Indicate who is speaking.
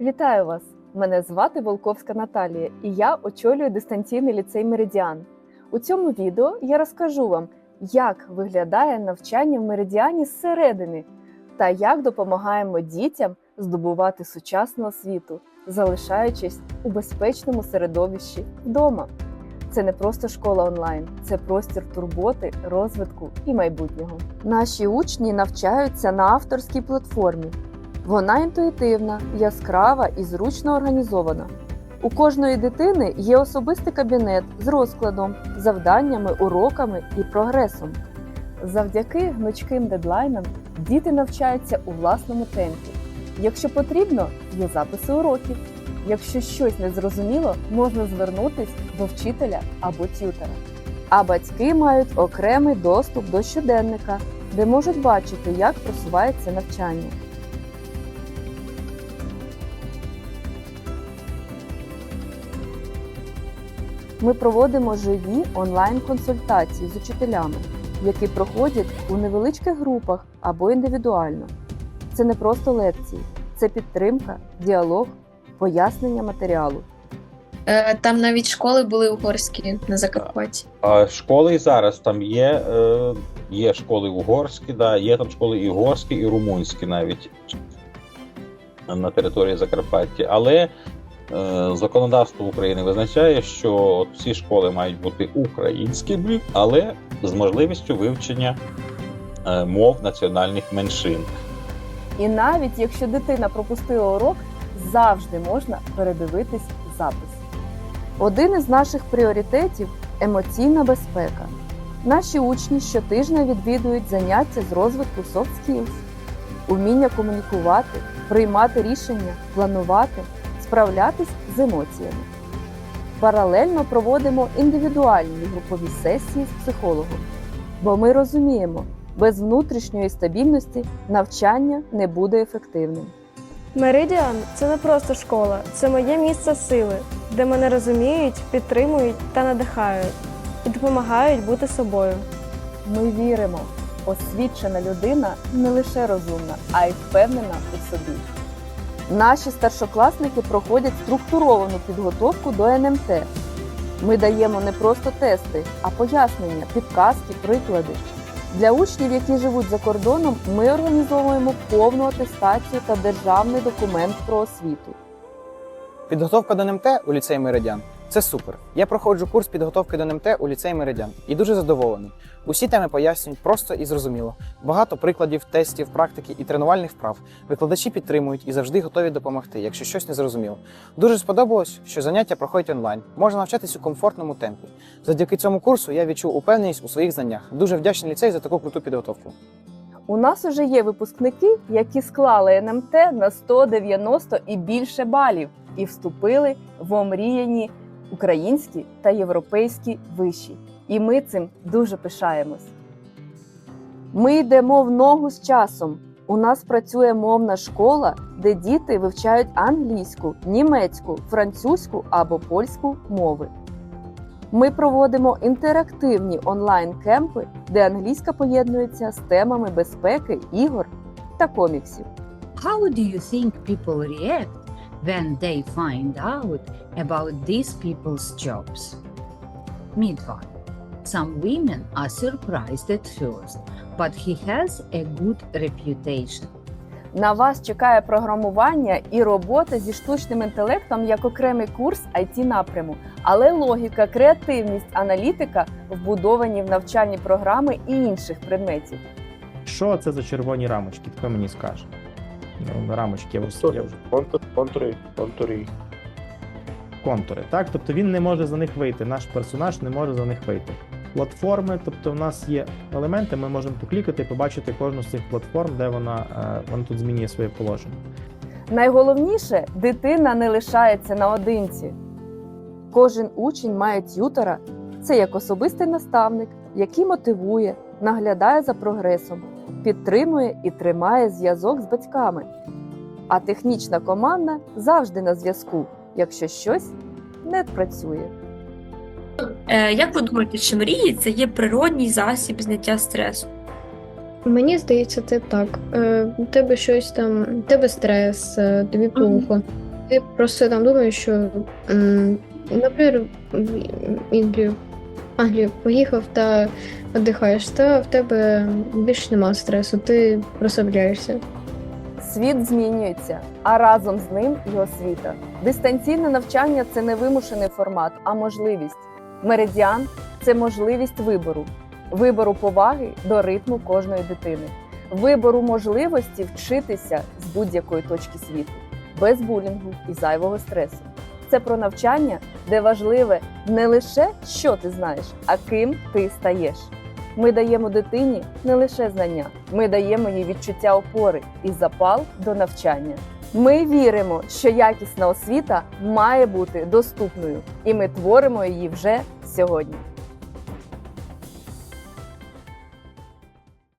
Speaker 1: Вітаю вас! Мене звати Волковська Наталія, і я очолюю дистанційний ліцей Меридіан. У цьому відео я розкажу вам, як виглядає навчання в меридіані зсередини та як допомагаємо дітям здобувати сучасну освіту, залишаючись у безпечному середовищі вдома. Це не просто школа онлайн, це простір турботи, розвитку і майбутнього. Наші учні навчаються на авторській платформі. Вона інтуїтивна, яскрава і зручно організована. У кожної дитини є особистий кабінет з розкладом, завданнями, уроками і прогресом. Завдяки гнучким дедлайнам діти навчаються у власному темпі. Якщо потрібно, є записи уроків. Якщо щось не зрозуміло, можна звернутись до вчителя або тютера. А батьки мають окремий доступ до щоденника, де можуть бачити, як просувається навчання. Ми проводимо живі онлайн-консультації з учителями, які проходять у невеличких групах або індивідуально. Це не просто лекції, це підтримка, діалог, пояснення матеріалу.
Speaker 2: Е, Там навіть школи були угорські на Закарпатті.
Speaker 3: А школи і зараз там є, е, є школи угорські, да, є там школи і угорські, і румунські навіть на території Закарпаття. Але законодавство України визначає, що всі школи мають бути українськими, але з можливістю вивчення е, мов національних меншин.
Speaker 1: І навіть якщо дитина пропустила урок, завжди можна передивитись запис. Один із наших пріоритетів емоційна безпека. Наші учні щотижня відвідують заняття з розвитку soft skills, уміння комунікувати, приймати рішення, планувати, справлятись з емоціями. Паралельно проводимо індивідуальні групові сесії з психологом, бо ми розуміємо, без внутрішньої стабільності навчання не буде ефективним.
Speaker 4: Меридіан це не просто школа, це моє місце сили, де мене розуміють, підтримують та надихають і допомагають бути собою.
Speaker 1: Ми віримо, освічена людина не лише розумна, а й впевнена у собі. Наші старшокласники проходять структуровану підготовку до НМТ. Ми даємо не просто тести, а пояснення, підказки, приклади. Для учнів, які живуть за кордоном, ми організовуємо повну атестацію та державний документ про освіту.
Speaker 5: Підготовка до НМТ у ліцеї Меридіан це супер. Я проходжу курс підготовки до НМТ у ліцеї Меридіан і дуже задоволений. Усі теми пояснюють просто і зрозуміло. Багато прикладів, тестів, практики і тренувальних вправ. Викладачі підтримують і завжди готові допомогти, якщо щось не зрозуміло. Дуже сподобалось, що заняття проходять онлайн. Можна навчатись у комфортному темпі. Завдяки цьому курсу я відчув упевненість у своїх знаннях. Дуже вдячний ліцей за таку круту підготовку.
Speaker 1: У нас уже є випускники, які склали НМТ на 190 і більше балів і вступили в омріяні українські та європейські виші. І ми цим дуже пишаємось. Ми йдемо в ногу з часом. У нас працює мовна школа, де діти вивчають англійську, німецьку, французьку або польську мови. Ми проводимо інтерактивні онлайн-кемпи, де англійська поєднується з темами безпеки, ігор та коміксів.
Speaker 6: How do you think people react when they find out about these people's jobs? Midwife. Some women are surprised at first, but he has a good reputation.
Speaker 1: На вас чекає програмування і робота зі штучним інтелектом як окремий курс it напряму, але логіка, креативність, аналітика вбудовані в навчальні програми і інших предметів.
Speaker 7: Що це за червоні рамочки? Хто мені скаже? Ну, рамочки, я вже, я вже
Speaker 8: Контур, контури, контури.
Speaker 7: контури. Так, тобто він не може за них вийти. Наш персонаж не може за них вийти. Платформи, тобто в нас є елементи, ми можемо поклікати і побачити кожну з цих платформ, де вона, е, вона тут змінює своє положення.
Speaker 1: Найголовніше, дитина не лишається наодинці. Кожен учень має т'ютора. Це як особистий наставник, який мотивує, наглядає за прогресом, підтримує і тримає зв'язок з батьками. А технічна команда завжди на зв'язку, якщо щось не працює.
Speaker 2: Е, Як ви думаєте, чи мрії це є природній засіб зняття стресу?
Speaker 9: Мені здається, це так. Е, у тебе щось там, у тебе стрес, е, тобі плохо. Ти просто там думаєш, що, наприклад, Англію поїхав та віддихаєш, та в тебе більше нема стресу, ти розслабляєшся.
Speaker 1: Світ змінюється, а разом з ним і освіта. Дистанційне навчання це не вимушений формат, а можливість. Меридіан це можливість вибору, вибору поваги до ритму кожної дитини, вибору можливості вчитися з будь-якої точки світу, без булінгу і зайвого стресу. Це про навчання, де важливе не лише що ти знаєш, а ким ти стаєш. Ми даємо дитині не лише знання, ми даємо їй відчуття опори і запал до навчання. Ми віримо, що якісна освіта має бути доступною, і ми творимо її вже сьогодні.